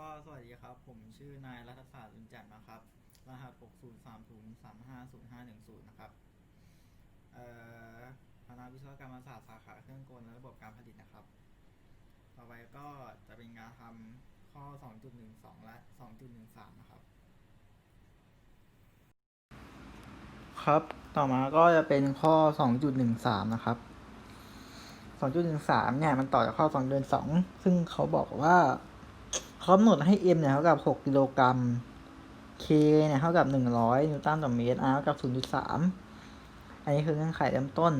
ก็สวัสดีครับ ผมชื่อนายรัฐศาสตร์ลุนแจ่มนะครับ รหัส 6030350510นะครับ เอ่อคณะวิศวกรรมศาสตร์สาขาเครื่องกลและระบบการผลิตนะครับ ต่อไปก็จะเป็นงานทำข้อ 2.12 และ 2.13 นะครับ ครับ ต่อมาก็จะเป็นข้อ 2.13 นะครับ2.13เนี่ยมันต่อจากข้อ2.2ซึ่งเขาบอกว่า กำหนดให้ m เนี่ยเท่ากับ 6 กิโลกรัม k เนี่ยเท่ากับ 100 นิวตันต่อเมตร r เท่ากับ 0.3 อันนี้คือเงื่อนไขเริ่มต้น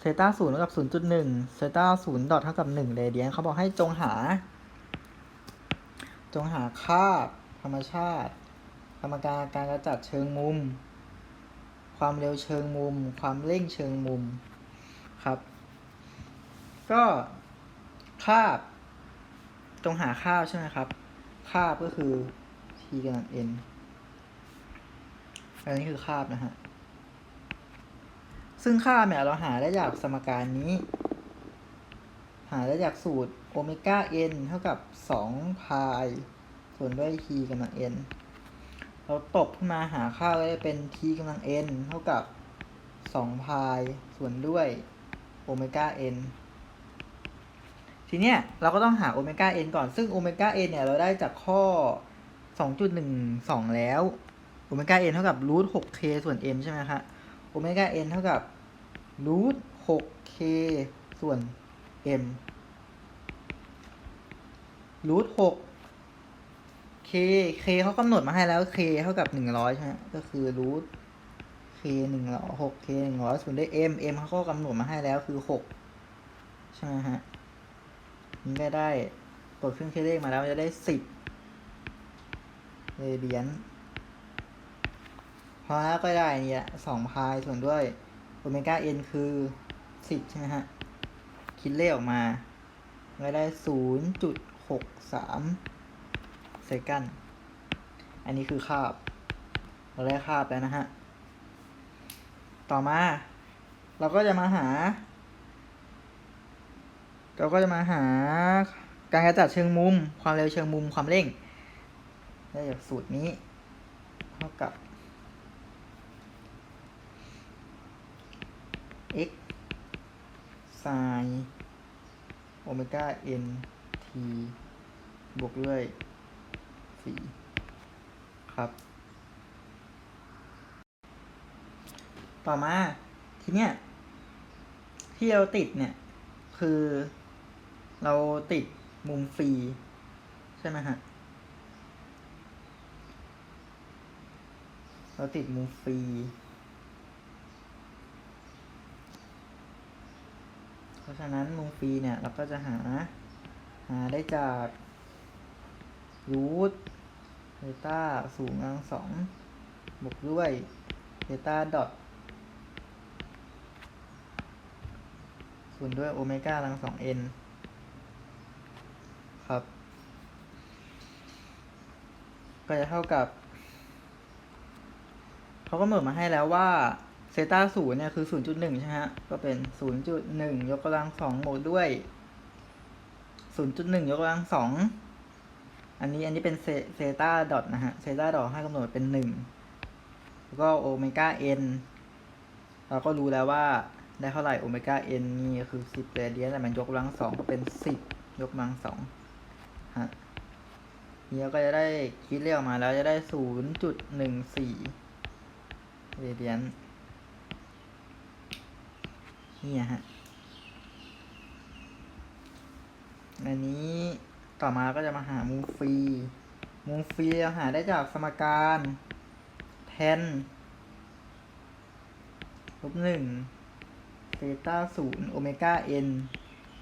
เซต้าศูนย์เท่ากับ 0.1เซต้าศูนย์ดอทเท่ากับ1เรเดียนเขาบอกให้จงหา จงหาคาบธรรมชาติกรรมการการกระจัดเชิงมุม ความเร็วเชิงมุม ความเร่งเชิงมุมครับ ก็คาบ ตรงหาค่าใช่ไหมครับ ค่าก็คือ t กำลัง n อันนี้คือคาบนะฮะ ซึ่งค่าเนี่ยเราหาได้จากสมการนี้ หาได้จากสูตรโอเมก้า n เท่ากับ2พายส่วนด้วย t กำลัง n เราตบขึ้นมาหาค่าก็ได้เป็น t กำลัง n เท่ากับ2พายส่วนด้วยโอเมก้า n ทีเนี้ยเราก็ต้องหาโอเมก้า n ก่อน ซึ่งโอเมก้า n เนี่ยเราได้จากข้อ 2.12 แล้ว โอเมก้า n เท่ากับรูท 6k ส่วน m ใช่ไหมคะโอเมก้า n เท่ากับรูท 6k ส่วน m รูท 6k k เขากำหนดมาให้แล้ว k เท่ากับ 100 ใช่ไหมก็คือรูท k 100 6k 100ส่วนด้วย m m เขาก็กำหนดมาให้แล้วคือ 6 ใช่ไหมฮะ นี่ก็ได้กดเครื่องคิดเลขมาแล้วจะได้สิบเรเดียนพอแล้วก็ได้เนี่ยสองพายส่วนด้วยโอเมก้าเอ็นคือสิบใช่ไหมฮะ คิดเลขออกมาก็ได้ศูนย์จุดหกสามเซกันอันนี้คือคาบ เราได้คาบแล้วนะฮะ ต่อมา เราก็จะมาหา เราก็จะมาหาการกระจัดเชิงมุม ความเร็วเชิงมุมความเร่งได้จากสูตรนี้ เท่ากับ x sin โอเมก้า n t บวกด้วย4ครับ ต่อมาทีเนี้ยที่เราติดเนี่ย คือ เราติดมุมฟรี ใช่ไหมฮะ เราติดมุมฟรี เพราะฉะนั้นมุมฟรีเนี่ย เราก็จะหา หาได้จากรูทเบต้าสูงกำลังสองบวกด้วยเบต้าดอทส่วนด้วยโอเมก้าลังสองเอ็น ครับ ก็จะเท่ากับเขาก็เหมิดมาให้แล้วว่าเซตาศูนย์เนี่ยคือศูนย์จุดหนึ่งใช่ไหมฮะ ก็เป็นศูนย์จุดหนึ่งยกกำลังสองบวกด้วยศูนย์จุดหนึ่งยกกำลังสองอันนี้อันนี้เป็นเซตาดอทนะฮะ เซตาดอทให้กำหนดเป็นหนึ่งแล้วก็โอเมก้าเอ็นเราก็รู้แล้วว่าได้เท่าไหร่โอเมก้าเอ็นนี่คือสิบเรเดียนแต่มันยกกำลังสองก็เป็นสิบยกกำลังสอง ฮะนี่เราก็จะได้คิดเลขออกมาแล้วจะได้ศูนย์จุดหนึ่งสี่เรเดียนนี่ฮะ อันนี้ต่อมาก็จะมาหามุมฟรีมุมฟรีเราหาได้จากสมการแทนลบหนึ่งเซต้าศูนย์โอเมก้าเอ็น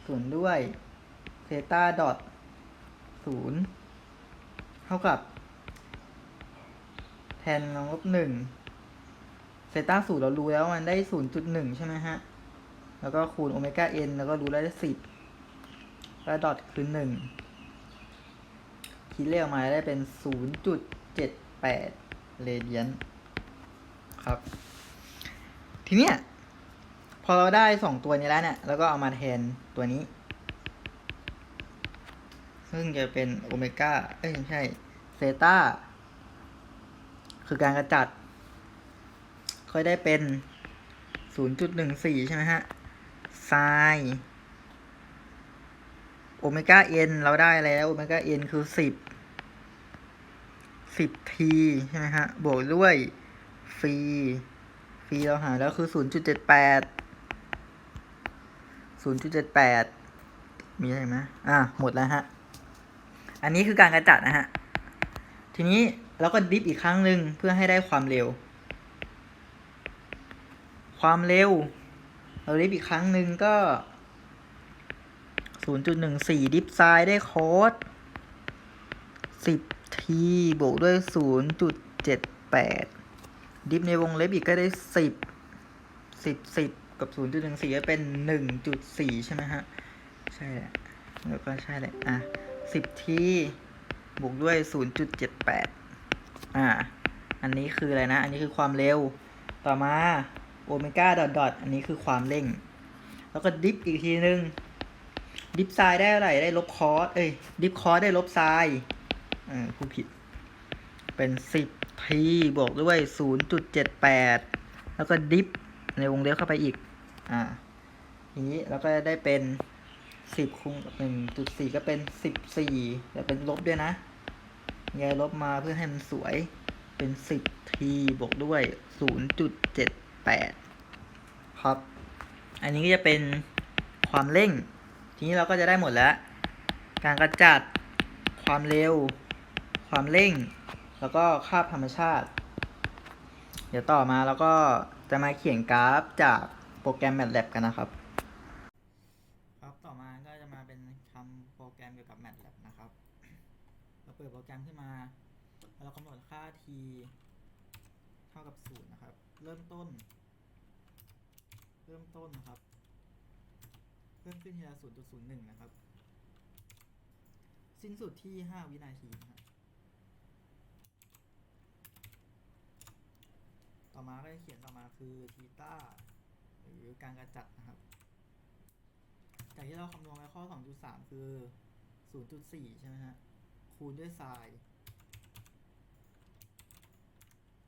ส่วนด้วยเซต้าดอท ศูนย์เท่ากับแทนลบหนึ่งเซต้าศูนย์เรารู้แล้วมันได้ศูนย์จุดหนึ่งใช่ไหมฮะ แล้วก็คูณโอเมก้าเอ็นแล้วก็รู้ได้สิบแล้วดอทคือหนึ่งคิดเลขออกมาได้เป็นศูนย์จุดเจ็ดแปดเรเดียนครับ ทีเนี้ยพอเราได้สองตัวนี้แล้วเนี่ย แล้วก็เอามาแทนตัวนี้ ซึ่งจะเป็นโอเมก้าเอ้ยไม่ใช่เซตาคือการกระจัด ค่อยได้เป็น 0.14 ใช่ไหมฮะไซโอเมก้า n เราได้แล้ว โอเมก้า n คือ 10 10 t ใช่ไหมฮะ บวกด้วยฟรีฟรีเราหาแล้วคือ 0.78 0.78 มีอะไรไหมอะ หมดแล้วฮะ อันนี้คือการกระจัดนะฮะ ทีนี้เราก็ดิฟอีกครั้งหนึ่งเพื่อให้ได้ความเร็ว ความเร็ว เราดิฟอีกครั้งหนึ่งก็ 0.14 ดิฟไซด์ได้โค้ด10 t บวกด้วย 0.78 ดิฟในวงเล็บอีกก็ได้ 10 10 10 กับ 0.14ก็เป็น 1.4 ใช่ไหมฮะ ใช่แหละแล้วก็ใช่แหละอะ 10 t บวกด้วย 0.78 อ่า อันนี้คืออะไรนะ อันนี้คือความเร็ว ต่อมาโอเมก้าดอทดอทอันนี้คือความเร่ง แล้วก็ดิฟอีกทีนึง ดิฟไซด์ได้เท่าไหร่ได้ลบคอส เอ้ย ดิฟคอสได้ลบไซด์เออผู้ผิด เป็น 10 ที บวกด้วย 0.78 แล้วก็ดิฟในวงเล็บเข้าไปอีก อ่าทีนี้เราก็ได้เป็น 10คูณกับ1.4ก็เป็น14แต่เป็นลบด้วยนะย้ายลบมาเพื่อให้มันสวยเป็น10 t บวกด้วย0.78ครับ อันนี้ก็จะเป็นความเร่ง ทีนี้เราก็จะได้หมดแล้ว การกระจัดความเร็ว ความเร่ง แล้วก็ค่าธรรมชาติ เดี๋ยวต่อมาเราก็จะมาเขียนกราฟจากโปรแกรม MATLAB กันนะครับ ต่อมาก็จะมาเป็นทำโปรแกรมเกี่ยวกับ MATLAB นะครับ เราเปิดโปรแกรมขึ้นมาแล้วเรากำหนดค่า t เท่ากับ0นะครับ เริ่มต้น เริ่มต้นนะครับ เพิ่มขึ้นทีละ0.01 นะครับ สิ้นสุดที่ 5 วินาทีนะครับต่อมาก็จะเขียนต่อมาคือทีต้าหรือการกระจัดนะครับจากที่เราคำนวณไว้ข้อ 2.3 คือ 0.4 ใช่ไหมฮะ คูณด้วยไซน์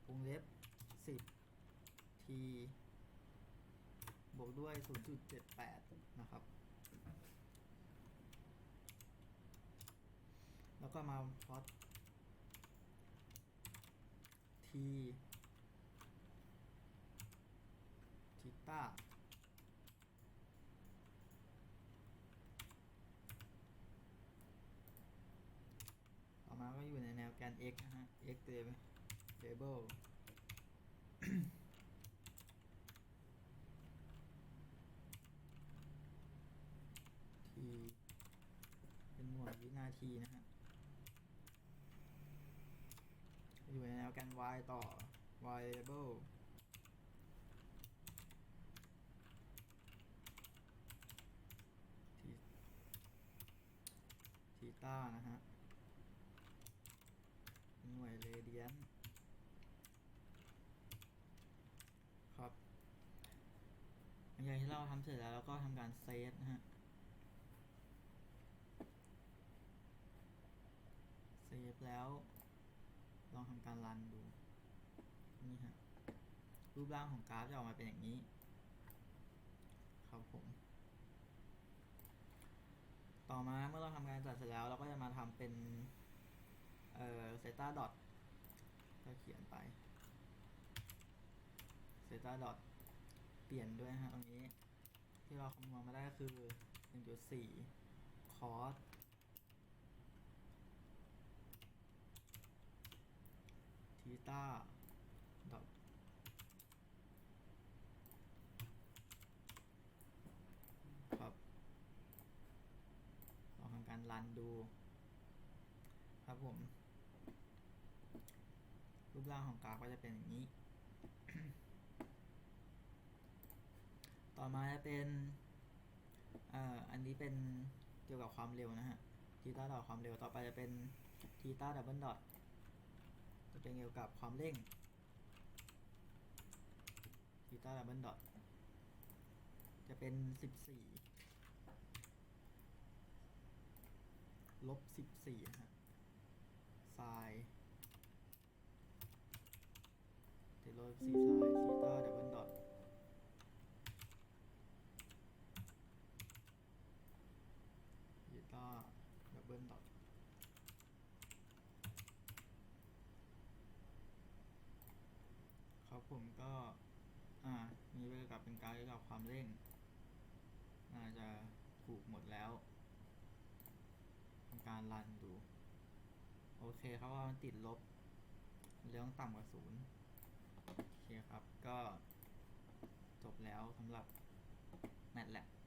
วงเล็บ 10 t บวกด้วย 0.78 นะครับ แล้วก็มาพลอต t ทิต้า ต่อมาก็อยู่ใน x นะฮะ x label t เป็นหน่วยวินาทีนะฮะ อยู่ในแนวแกน y ต่อ y label ทีทีต้านะฮะ น่วยเรเดียนครับหลังจากที่เราทำเสร็จแล้วเราก็ทำการเซฟนะฮะเซฟแล้ว ลองทำการรันดูนี่ฮะรูปร่างของกราฟจะออกมาเป็นอย่างนี้ ครับผม ต่อมาเมื่อเราทำการจัดเสร็จแล้วเราก็จะมาทำเป็น เอ่อเซต้าดอทก็เขียนไปเซต้าดอทเปลี่ยนด้วยฮะตรงนี้ ที่เราคำนวณมาได้ก็คือ 1.4 คอสทีต้าดอทครับลองทำการรันดู ครับผม รูปร่างของกราฟก็จะเป็นอย่างนี้ ต่อมาจะเป็นเอ่ออันนี้เป็นเกี่ยวกับความเร็วนะฮะทีต้าดอทความเร็วต่อไปจะเป็นทีต้าดับเบิลดอทจะเป็นเกี่ยวกับความเร่งทีต้าดับเบิลดอทจะเป็น 14 ลบสิบสี่ฮะไซน์ ติดลบสี่ไซน์ซีต้าดับเบิลดอทซีต้าดับเบิลดอทครับผมก็ อ่า มีไปกับเป็นการเกี่ยวกับความเร่ง น่าจะถูกหมดแล้วทำการรันดู โอเคครับว่ามันติดลบเรื่องต่ำกว่าศูนย์ เคครับ ก็จบแล้วสำหรับ MATLAB ขอบคุณครับ